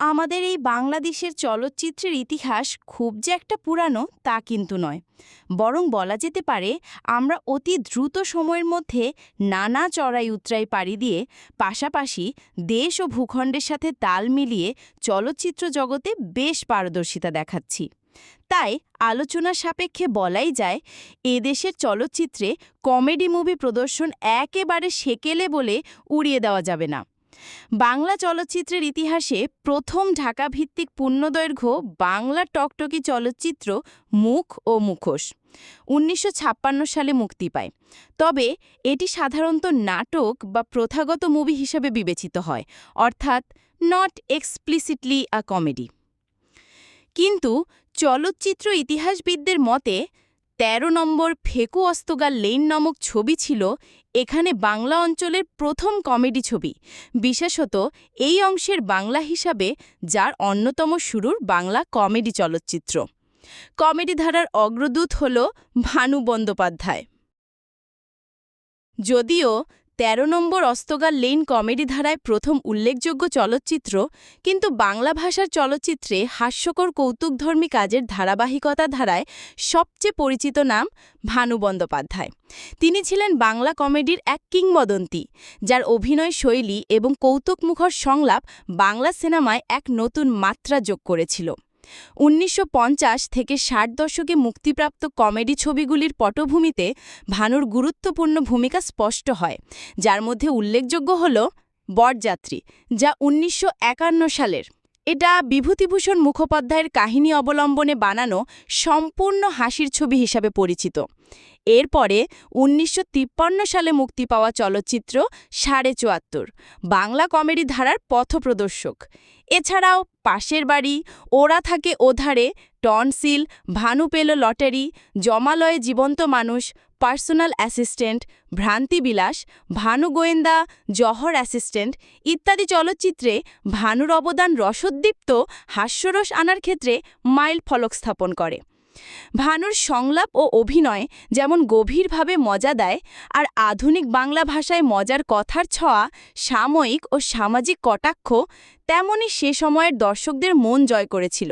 আমাদের এই বাংলাদেশের চলচ্চিত্রের ইতিহাস খুব যে একটা পুরানো তা কিন্তু নয়। বরং বলা যেতে পারে আমরা অতি দ্রুত সময়ের মধ্যে নানা চড়াই উতরাই পাড়ি দিয়ে পাশাপাশি দেশ ও ভূখণ্ডের সাথে তাল মিলিয়ে চলচ্চিত্র জগতে বেশ পারদর্শিতা দেখাচ্ছি। তাই আলোচনা সাপেক্ষে বলাই যায় এদেশের চলচ্চিত্রে কমেডি মুভি প্রদর্শন একেবারে সেকেলে বলে উড়িয়ে দেওয়া যাবে না। বাংলা চলচ্চিত্রের ইতিহাসে প্রথম ঢাকাভিত্তিক পূর্ণদৈর্ঘ্য বাংলা টকটকি চলচ্চিত্র মুখ ও মুখোশ। উনিশশো ছাপ্পান্ন সালে মুক্তি পায়। তবে এটি সাধারণত নাটক বা প্রথাগত মুভি হিসেবে বিবেচিত হয়, অর্থাৎ নট এক্সপ্লিসিটলি আ কমেডি কিন্তু চলচ্চিত্র ইতিহাসবিদদের মতে ১৩ নম্বর ফেকু অস্তগা লেন নামক ছবি ছিল এখানে বাংলা অঞ্চলের প্রথম কমেডি ছবি। বিশেষত এই অংশের বাংলা হিসাবে যার অন্যতম শুরুর বাংলা কমেডি চলচ্চিত্র। কমেডি ধারার অগ্রদূত হল ভানু বন্দ্যোপাধ্যায়। যদিও ১৩ নম্বর অস্তগার লেন কমেডি ধারায় প্রথম উল্লেখযোগ্য চলচ্চিত্র, কিন্তু বাংলা ভাষার চলচ্চিত্রে হাস্যকর কৌতুকধর্মী কাজের ধারাবাহিকতা ধারায় সবচেয়ে পরিচিত নাম ভানু বন্দ্যোপাধ্যায়। তিনি ছিলেন বাংলা কমেডির এক কিংবদন্তি, যার অভিনয় শৈলী এবং কৌতুকমুখর সংলাপ বাংলা সিনেমায় এক নতুন মাত্রা যোগ করেছিল। উনিশশো পঞ্চাশ থেকে ষাট দশকে মুক্তিপ্রাপ্ত কমেডি ছবিগুলির পটভূমিতে ভানুর গুরুত্বপূর্ণ ভূমিকা স্পষ্ট হয়, যার মধ্যে উল্লেখযোগ্য হল বরযাত্রী, যা উনিশশো একান্ন সালের। এটা বিভূতিভূষণ মুখোপাধ্যায়ের কাহিনী অবলম্বনে বানানো সম্পূর্ণ হাসির ছবি হিসাবে পরিচিত। এরপরে উনিশশো তিপ্পান্ন সালে মুক্তি পাওয়া চলচ্চিত্র সাড়ে চুয়াত্তর, বাংলা কমেডি ধারার পথপ্রদর্শক। এছাড়াও পাশের বাড়ি, ওরা থাকে ওধারে, টনসিল, ভানু পেল লটারি, জমালয়ে জীবন্ত মানুষ, পার্সোনাল অ্যাসিস্ট্যান্ট ভ্রান্তিবিলাস ভানু গোয়েন্দা, জহর অ্যাসিস্ট্যান্ট ইত্যাদি চলচ্চিত্রে ভানুর অবদান রসোদ্দীপ্ত হাস্যরস আনার ক্ষেত্রে মাইল ফলক স্থাপন করে। ভানুর সংলাপ ও অভিনয় যেমন গভীরভাবে মজা দেয়, আর আধুনিক বাংলা ভাষায় মজার কথার ছোঁয়া, সাময়িক ও সামাজিক কটাক্ষ তেমনই সে সময়ের দর্শকদের মন জয় করেছিল।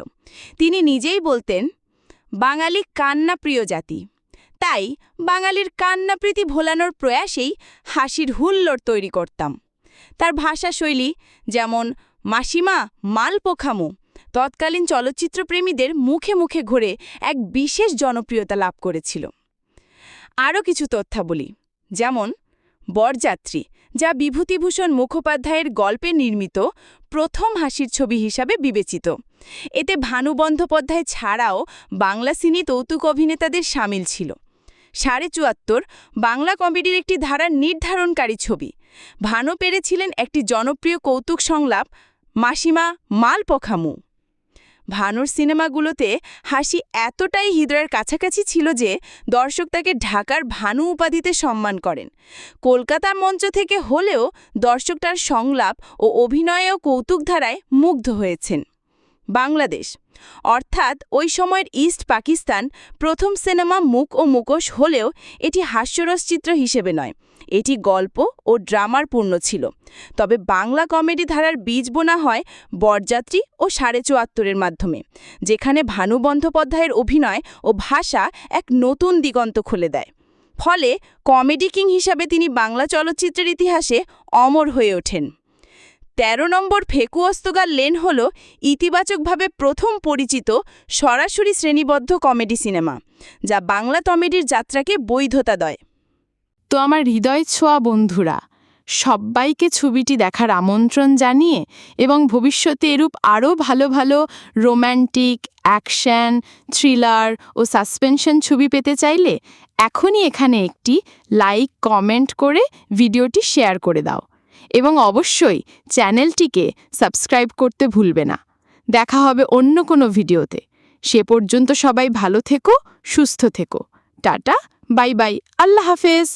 তিনি নিজেই বলতেন, বাঙালি কান্না প্রিয় জাতি। তাই বাঙালির কান্নাপ্রীতি ভোলানোর প্রয়াসেই হাসির হুল্লোড় তৈরি করতাম। তার ভাষাশৈলী যেমন, মাসিমা মাল পোখামু তৎকালীন চলচ্চিত্রপ্রেমীদের মুখে মুখে ঘুরে এক বিশেষ জনপ্রিয়তা লাভ করেছিল। আরও কিছু তথ্যাবলী, যেমন বরযাত্রী, যা বিভূতিভূষণ মুখোপাধ্যায়ের গল্পে নির্মিত প্রথম হাসির ছবি হিসাবে বিবেচিত। এতে ভানু বন্দ্যোপাধ্যায় ছাড়াও বাংলা সিনি তৌতুক অভিনেতাদের সামিল ছিল। সাড়ে চুয়াত্তর, বাংলা কমেডির একটি ধারার নির্ধারণকারী ছবি। ভানু পেরেছিলেন একটি জনপ্রিয় কৌতুক সংলাপ, মাসিমা মাল পখামু ভানুর সিনেমাগুলোতে হাসি এতটাই হৃদয়ের কাছাকাছি ছিল যে দর্শক তাকে ঢাকার ভানু উপাধিতে সম্মান করেন। কলকাতার মঞ্চ থেকে হলেও দর্শক তার সংলাপ ও অভিনয় ও কৌতুকধারায় মুগ্ধ হয়েছেন। বাংলাদেশ। অর্থাৎ ওই সময়ের ইস্ট পাকিস্তান প্রথম সিনেমা মুখ ও মুখোশ হলেও এটি হাস্যরস চিত্র হিসেবে নয়। এটি গল্প ও ড্রামার পূর্ণ ছিল। তবে বাংলা কমেডি ধারার বীজ বোনা হয় বরযাত্রী ও সাড়ে চুয়াত্তরের মাধ্যমে, যেখানে ভানু বন্দ্যোপাধ্যায়ের অভিনয় ও ভাষা এক নতুন দিগন্ত খুলে দেয়। ফলে কমেডি কিং হিসাবে তিনি বাংলা চলচ্চিত্রের ইতিহাসে অমর হয়ে ওঠেন। ১৩ নম্বর ফেকু অস্তগার লেন হল ইতিবাচকভাবে প্রথম পরিচিত সরাসরি শ্রেণীবদ্ধ কমেডি সিনেমা, যা বাংলা কমেডির যাত্রাকে বৈধতা দেয়। তো আমার হৃদয় ছোঁয়া বন্ধুরা, সব্বাইকে ছবিটি দেখার আমন্ত্রণ জানিয়ে এবং ভবিষ্যতে এরূপ আরও ভালো ভালো রোম্যান্টিক, অ্যাকশন, থ্রিলার ও সাসপেনশন ছবি পেতে চাইলে এখনই এখানে একটি লাইক, কমেন্ট করে ভিডিওটি শেয়ার করে দাও। এবং অবশ্যই চ্যানেলটিকে সাবস্ক্রাইব করতে ভুলবে না। দেখা হবে অন্য কোনো ভিডিওতে। সে পর্যন্ত সবাই ভালো থেকো, সুস্থ থেকো। টাটা, বাই বাই, আল্লাহ হাফেজ।